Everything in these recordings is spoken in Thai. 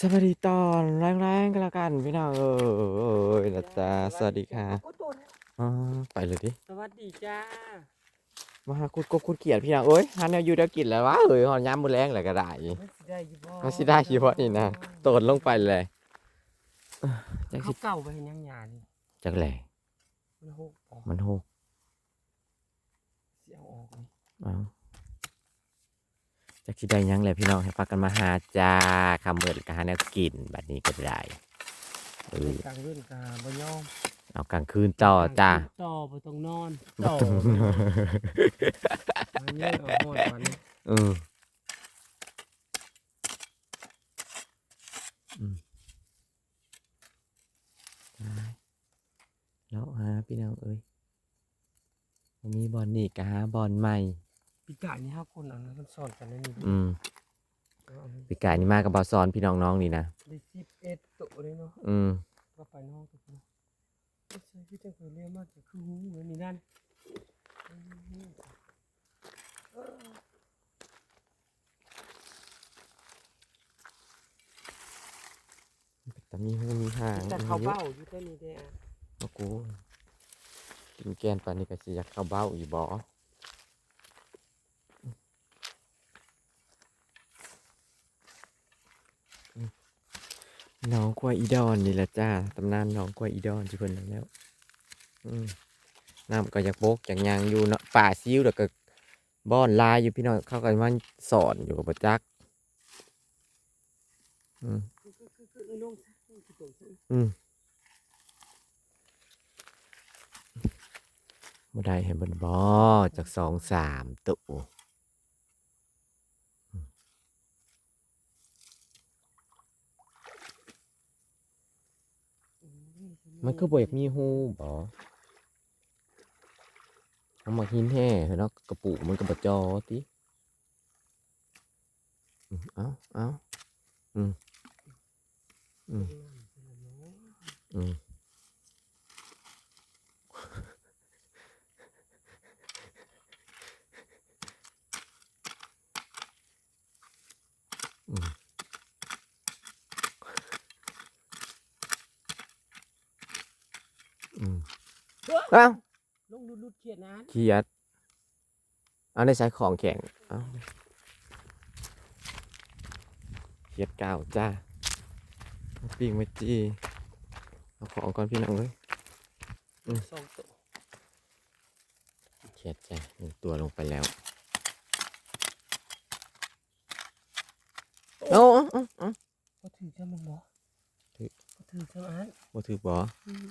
สวัสดีตอนแรงๆกันละกันพี่น้องเอ้ยนะจ๊ะสวัสดีค่ะอ๋อไปเลยดิสวัสดีจ้ามาหาคุดกบคุดเกียดพี่น้องเอ้ยหาแนวอยู่เดียวกินแล้ววะเอ้ยหอนย้ำมือแรงเลยก็ได้มันสิได้อยู่บ่มันสิได้อยู่บ่นี่นะโตดลงไปเลยเอ้อจักสิเขาเก่าไปเห็นยังหยานี่จักแหล่มันหกออกมันโหกเสียงออกนี่เอา จักสิได้หยังแหละพี่น้องให้พากันมาหาจ้าคำเมิดก็หาแนวกินบัดนี้ก็ได้เออกลางเว้นกาบ่ยอมเอากลางคืนต่อจ้าต่อบ่ต้องนอนต่อมันเยอะเอาหมดวันนี้เอออืมได้แล้วหาพี่น้องเอ้ยวันนี้บอลนี่ก็หาบอลใหม่ ปีกายนี่ห้าคนเอานะมันสอนกันได้นี่อืมเอาอันนี้ปีกายนี่มากับบอลซอนพี่น้องน้องนี่นะได้สิบเอ็ดตัวเลยเนาะอืมก็ไปน้องตัวเนาะไม่ใช่ที่จังเคยเรียกมากจะคือหูเหมือนนี่นั่นอืมแต่มีหูมีห่างแต่เขาเบ้าอยู่แต่นี่เด้อเอากูกินแกนปานนี้ก็สิอยากเข้าเบ้าอีบ น้องกล้วอีดอนนี่แหละจ้าตำนานน้องกล้วอีดอนที่เพิ่นแล้วน้ำก็อยากโบกอยากยางอยู่เนาะป่าซิวแล้วก็บ้อนลายอยู่พี่น้องเข้ากันว่าสอนอยู่กับประจักอืมคือคือคือคือน้องซะคือตัวซะอืมบ่ได้เห็นบนบอจากสองสามตัว มันก็บ่อยากมีหูบอเอามาหินแห่เนาะกระปุกมันก็บจอติอืมเอาเอาอืมอืมอืม เอ้าลงลุดๆเขียดนั้นเขียดเอาได้ใช้ของแข็งเอาเขียดเก่าจ้าเอาปิ้งไว้จีเอาของก่อนพี่น้องเลยอืมสองตัวเขียดจ้าหนึ่งตัวลงไปแล้วเอาเอาเอาเอาก็ถือจะมันบ่ถือก็ถือจะอันบ่ถือบ่อืม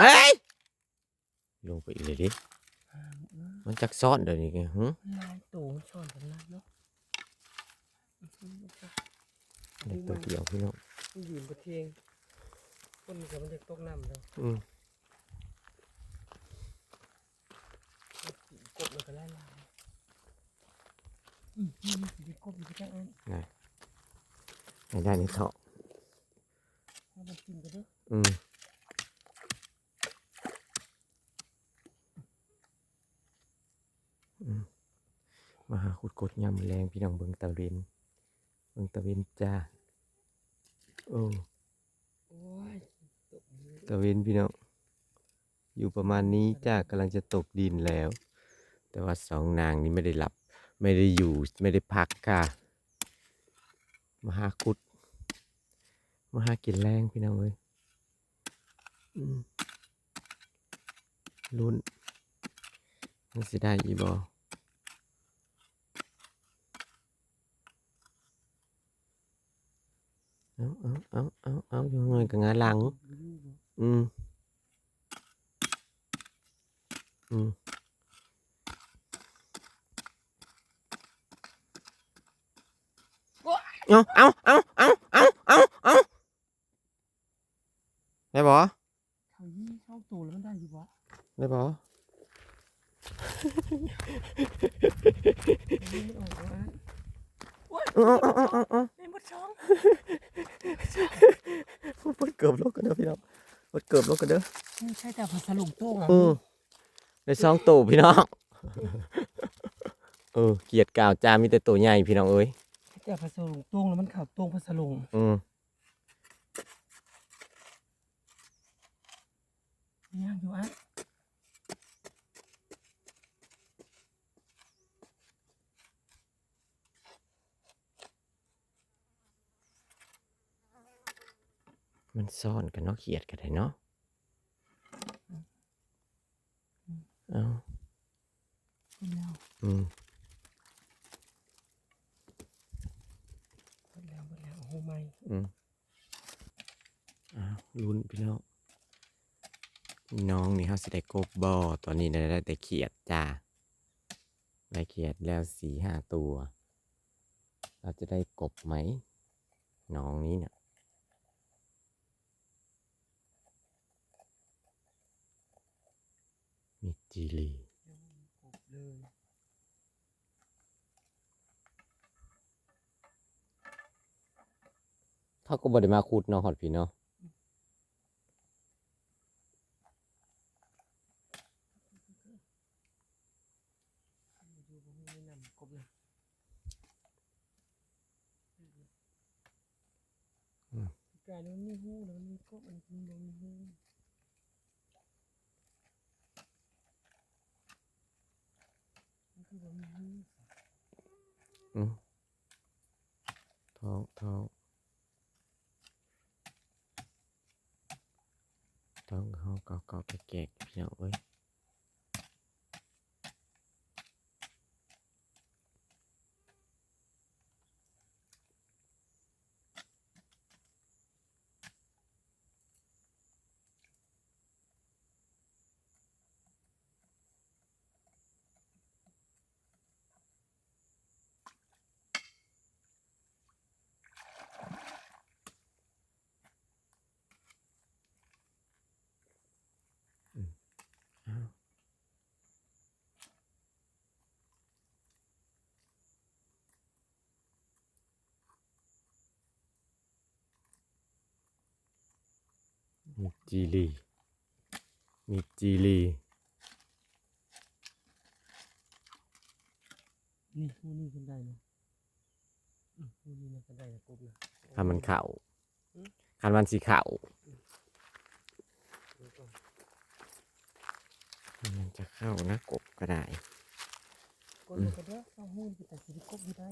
เฮ้ยลงไปอีกเลยดิอ่าอืมมันจักซ้อนเดี๋ยวนี้ไงหึลายตัวมันซ่อนกันลายเนาะอื้อหือเด็กตัวเดียวพี่น้องมันยืนบนเทียงคนมันจะมันจะตกน้ำแล้วอืมกบมันก็ไล่ลายอืมนี่มันสิได้กบมันก็จะอันไม่ได้นี่เถาะถ้ามันกินก็เด้ออืมอืม มาหาขุดกดยำแรงพี่น้องเบิงตะเวนเบิงตะเวนจ้าโอ้ตอตะเวนพี่น้องอยู่ประมาณนี้จ้ากำลังจะตกดินแล้ว แต่ว่าสองนางนี้ไม่ได้หลับ ไม่ได้อยู่ไม่ได้พักค่ะ มาหาขุด มาหากินแรงพี่น้องเอ้ยลุ้นมันสิได้อีบอ เอาเอาเอาเอาเอาอยู่หน่อยกับงานหลัง อืม อืมเอาเอาเอาเอาเอาเอาเอาได้บอเขายี่เข้าตัวแล้วมันได้อยู่บ่ได้บอนี่ออกแล้วอันเอาเอาเอาเอาเอาในหมด ช่องปดเกือบลงกันเด้อพี่น้องปดเกือบลงกันเด้อไม่ใช่แต่ภาษาหลงโต้งอะอืมได้สองตัวพี่น้องเออเกียดกาวจ้ามีแต่ตัวใหญ่พี่น้องเอ้ยแต่พัสลุงตวงแล้วมันเข่าตวงพัสลุงอืมย่างอยู่อะ มันซ่อนกันเนาะเขียดกันได้เนาะเอาขึ้นแล้วอืมขึ้นแล้วขึ้นแล้วโอ้โหไม่อืมอ้าวลุ้นพี่น้องน้องนี่เขาสิได้กบบอตอนนี้ได้ได้แต่เขียดจ้าได้เขียดแล้วสี่ห้าตัว เราจะได้กบไหม น้องนี้เนี่ยมี จีรีกบเลยเขาก็บไดมาขุดเนาะหอดพี่เนาะอยู่บ่มีนำกบเลยกลายมันมีหูแล้วมันมีกบมันมีบ่มีหูมันคือบ่มีหู อืม ท้องท้องท้องเขาเกาเกาแกกเพี่งเว้ย มีจีรีมีจีรีนี่หูนี่ขึ้นได้นะอืมหูนี่มันก็ได้นะกบนะคันมันเข่าอืมคันมันสีเข่าดูก่อนคันมันจะเข้านะกบก็ได้กบเลยก็ได้เอาหูนี่ไปแต่สิกบอยู่ได้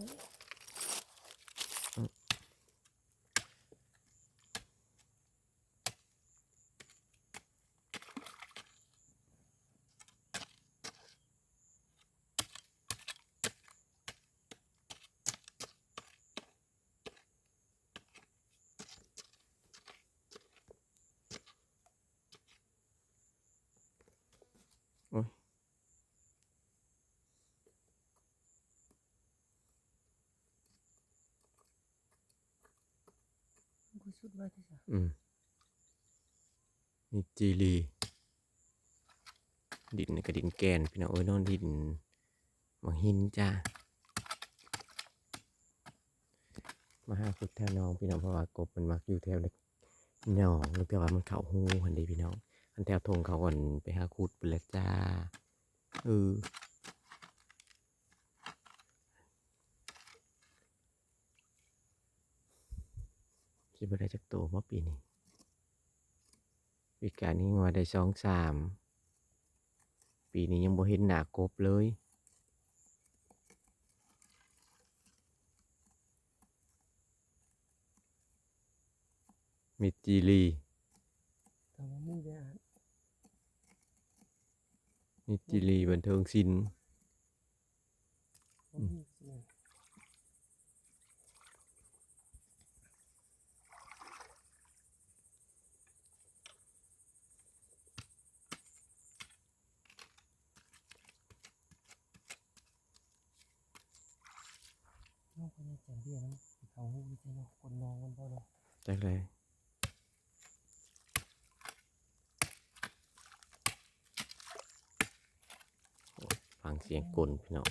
โอ้ย กูสุดไว้ที่ซะ อืมมีจีรีดินนี่ก็ดินแกนพี่น้องเอ้ยน้อนดินบางหินจ้ามาหาคุดแถวหน้องพี่น้องเพราะว่ากบมันมักอยู่แถวในหนองแล้วแต่ว่ามันเข้าหูหันเดีพี่น้องอันแถวทงเขาก่อนไปหาคุดไปแล้วจ้าเออ คิดว่าได้จักโตมาปีนี้ปีการนี้ว่าได้สองสามปีนี้ยังบ่เห็นหนากบเลยมีจีรีแต่ว่ามีได้อ่านมีจีรีบันเทิงศิลป์ ว่ามีสิเนี่ยน้องคนนี้แจ่มเบี้ยนะเขาหูไม่ใช่เนาะคนน้องมันบ่เนาะจักเลยโอ้ฟังเสียงกลพี่น้อง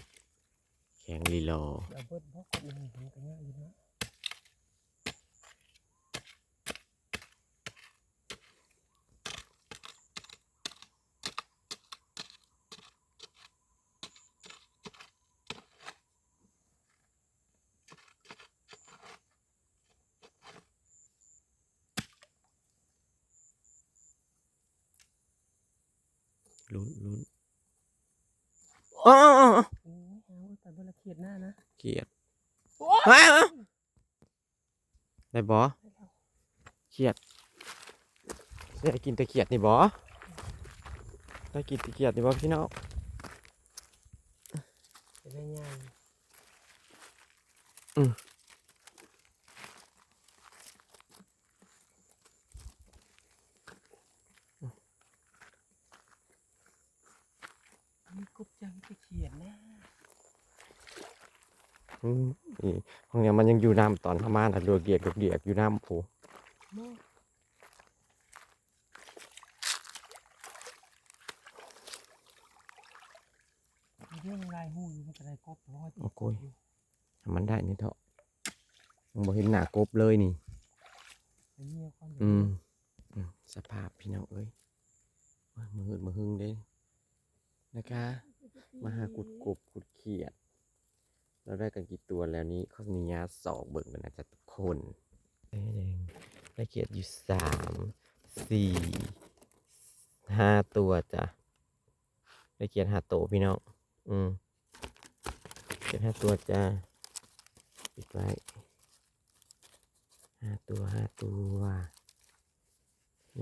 แข็งลีลอ เอาเบิดบอกคนอื่นเห็นกันง่ายอยู่นะ ลุ้นลุ้นอ๋ออ๋ออ๋อโอ้ยเอาแต่เวลาเขียดหน้านะเกลียดโอ้อ้าวอ้าวได้บอเขียดได้กินแตะเขียดนี่บอได้กินแตะเขียดนี่บอพี่น้องเป็นได้ยังอืมมีกบจังจะเขียดหน้า อืม นี่ห้องเนี้ยมันยังอยู่น้ำตอนทำมาน่ะโดดเดียดโดดเดียดอยู่น้ำผูโม่มีเรื่องลายหูอยู่มันจะได้กบแต่ว่าโอ้โกยทำมันได้นี่เถอะยังบ่เห็นหน้ากบเลยนี่ไอ้เงี้ยก่อนอืมอืมสภาพพี่น้องเอ้ยโอ้ยมือหืดมือหึงเด้นะคะ มาหากุดกบกุดเขียด เราได้กันกี่ตัวแล้วนี้เขามียาสองเบิ่งกันนะจ๊ะทุกคนได้แดงได้เขียดอยู่สามสี่ห้าตัวจ้ะได้เขียดห้าตัวพี่น้องอืมเขียดห้าตัวจ้ะปิดไว้ห้าตัวห้าตัว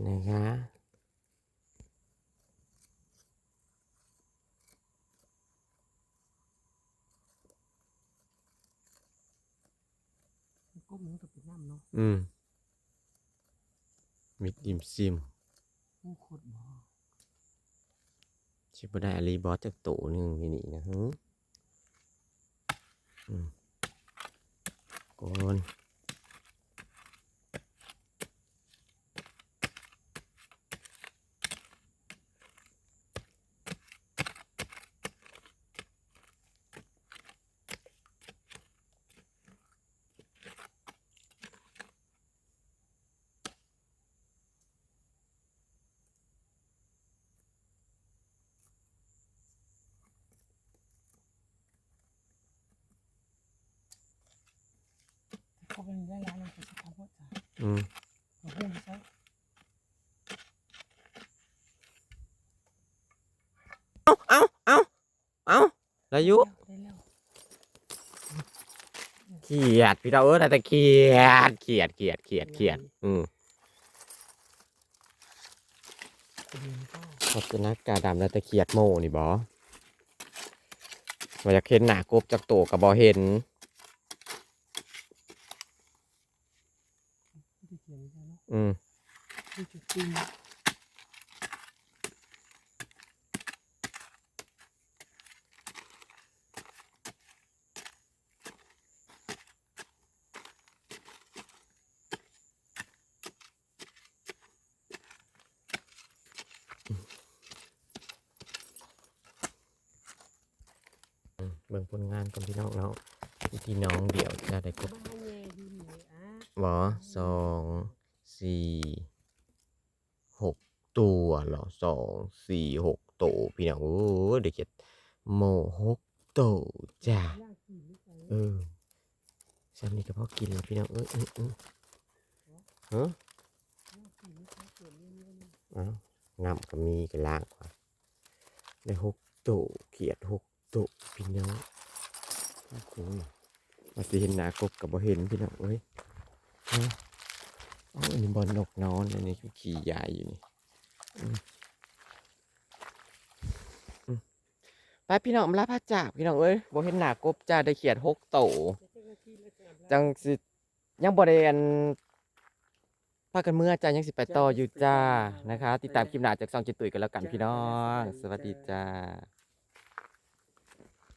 นะคะ กบมันก็เป็นน้ำเนาะอืมมิดดิมซิมหูโคตรบ่ชิบได้อารีบอสจากโตหนึ่งนี่นี่นะฮึอืมก่อน กบมันได้ร้าย เลยแต่เขาก็จะอืมมาหุ้มซะเอาเอาเอาเอาอายุได้แล้วเขียดพี่เราเออแต่เขียดเขียดเขียดเขียดเขียดอืมเขอบคุณนะกกาดำแล้วแต่เขียดโมนี่บอว่าอยากเห็นหนากบจากโตกับบอเห็น ที่เขียนได้เนาะ อืมที่จุดจริงอืมเบิ่งผลงานกับพี่น้องเนาะพี่น้องเดี๋ยวจะได้กบบ้านแย่ดีเลยอะหรอสอง สี่หกตัวเหรอสองสี่หกตัวพี่น้องโอ้เด็กเจ็ดโมหกตัวจ้าน่าเออฉันนี่ก็พอกินแล้วพี่น้องเอ้ยเอ้ยเอ้ยฮะอ้าวน้ำก็มีกันล่างกว่าได้หกตัวเขียดหกตัวพี่น้องโอ้โหมาสิเห็นหนากบกับบ่เห็นพี่น้องเอ้ยฮะ อันนี้บอลนกนอนอันนี้คือขี่ยายอยู่นี่ไปพี่น้องมาลาพระจ่าพี่น้องเอ้ยบ่เห็นหนากบจ้าได้เขียดหกโตจังสิยังบ่ได้อันพากันเมื่อจ้ายังสิไปต่ออยู่จ้านะคะ ติดตามคลิปหน้าจากซองจิตตุยกันแล้วกันพี่น้อง สวัสดีจ้า